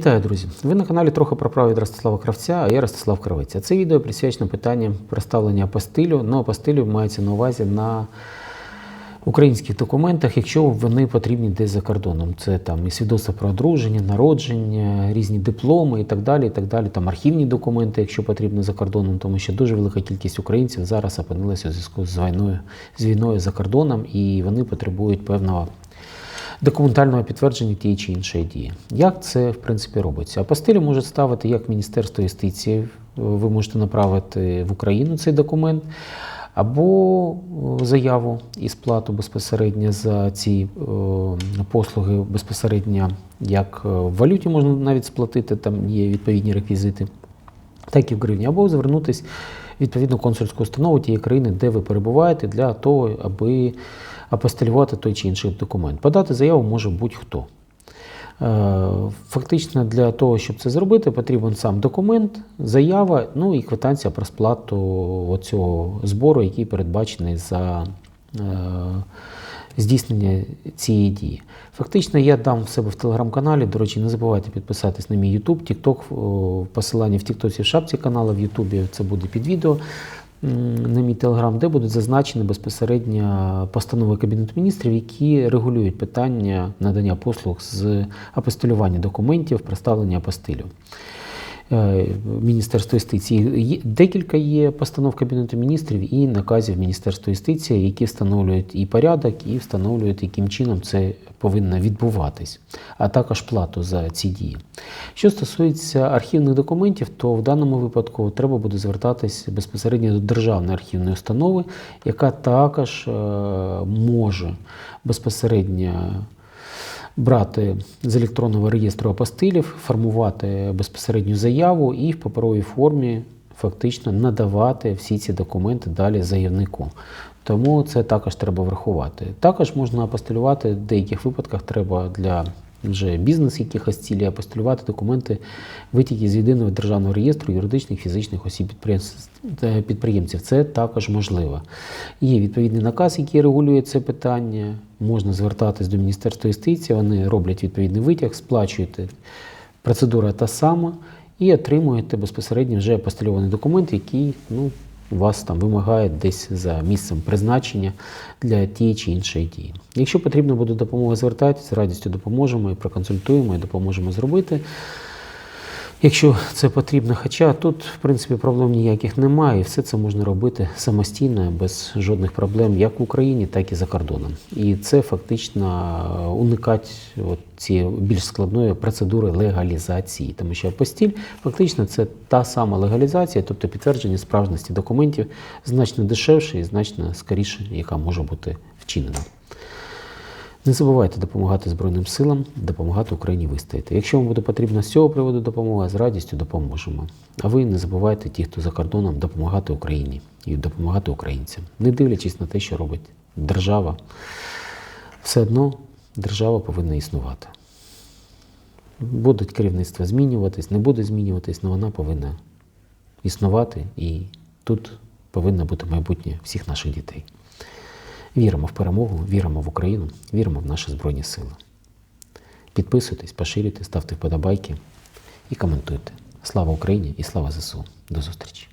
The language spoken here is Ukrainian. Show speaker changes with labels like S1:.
S1: Вітаю, друзі! Ви на каналі трохи про право від Ростислава Кравця, а я Ростислав Кравець. А Це відео присвячено питанням представлення апостилю. Ну, апостилю мається на увазі на українських документах, якщо вони потрібні десь за кордоном. Це там і свідоцтво про одруження, народження, різні дипломи і так далі. і так далі. Там архівні документи, якщо потрібно за кордоном, тому що дуже велика кількість українців зараз опинилася у зв'язку з війною, з війною за кордоном, і вони потребують певного документального підтвердження тієї чи іншої дії. Як це в принципі робиться? Апостилі можуть ставити як Міністерство юстиції, ви можете направити в Україну цей документ, або е, заяву і сплату безпосередньо за ці е, послуги безпосередньо як е, в валюті можна навіть сплатити, там є відповідні реквізити, так і в гривні, або звернутися відповідно консульську установу тієї країни, де ви перебуваєте, для того, аби апостилювати той чи інший документ. Подати заяву може будь-хто. Е, Фактично для того, щоб це зробити, потрібен сам документ, заява, ну і квитанція про сплату цього збору, який передбачений за е, здійснення цієї дії. Фактично, я дам в себе в телеграм-каналі. До речі, не забувайте підписатись на мій YouTube, TikTok, о, посилання в TikTok в шапці каналу, в YouTube це буде під відео на мій телеграм, де будуть зазначені безпосередньо постанови Кабінету міністрів, які регулюють питання надання послуг з апостилювання документів, представлення апостилю. Е, Міністерства юстиції. Декілька є постанов Кабінету міністрів і наказів Міністерства юстиції, які встановлюють і порядок, і встановлюють, яким чином це повинно відбуватись, а також плату за ці дії. Що стосується архівних документів, то в даному випадку треба буде звертатись безпосередньо до державної архівної установи, яка також е, може безпосередньо брати з електронного реєстру апостилів, формувати безпосередню заяву і в паперовій формі фактично надавати всі ці документи далі заявнику. Тому це також треба врахувати. Також можна апостилювати, в деяких випадках треба для вже бізнес якихось цілей апостилювати документи витяки з єдиного державного реєстру юридичних фізичних осіб е, підприємців. Це також можливо. Є відповідний наказ, який регулює це питання. Можна звертатись до Міністерства юстиції, вони роблять відповідний витяг, сплачуєте. Процедура та сама, і отримуєте безпосередньо вже апостильований документ, який ну, вас там вимагає десь за місцем призначення для тієї чи іншої дії. Якщо потрібна буде допомога, звертайтеся, з радістю допоможемо і проконсультуємо, і допоможемо зробити. Якщо це потрібно, хоча тут, в принципі, проблем ніяких немає, і все це можна робити самостійно, без жодних проблем, як в Україні, так і за кордоном. І це фактично уникать от цієї більш складної процедури легалізації, тому що апостіль фактично це та сама легалізація, тобто підтвердження справжності документів, значно дешевше і значно скоріше, яка може бути вчинена. Не забувайте допомагати Збройним силам, допомагати Україні вистояти. Якщо вам буде потрібна з цього приводу допомога, з радістю допоможемо. А ви не забувайте, ті, хто за кордоном, допомагати Україні і допомагати українцям, не дивлячись на те, що робить держава. Все одно держава повинна існувати. Будуть керівництва змінюватись, не буде змінюватись, але вона повинна існувати, і тут повинно бути майбутнє всіх наших дітей. Віримо в перемогу, віримо в Україну, віримо в наші Збройні Сили. Підписуйтесь, поширюйте, ставте вподобайки і коментуйте. Слава Україні і слава ЗСУ. До зустрічі!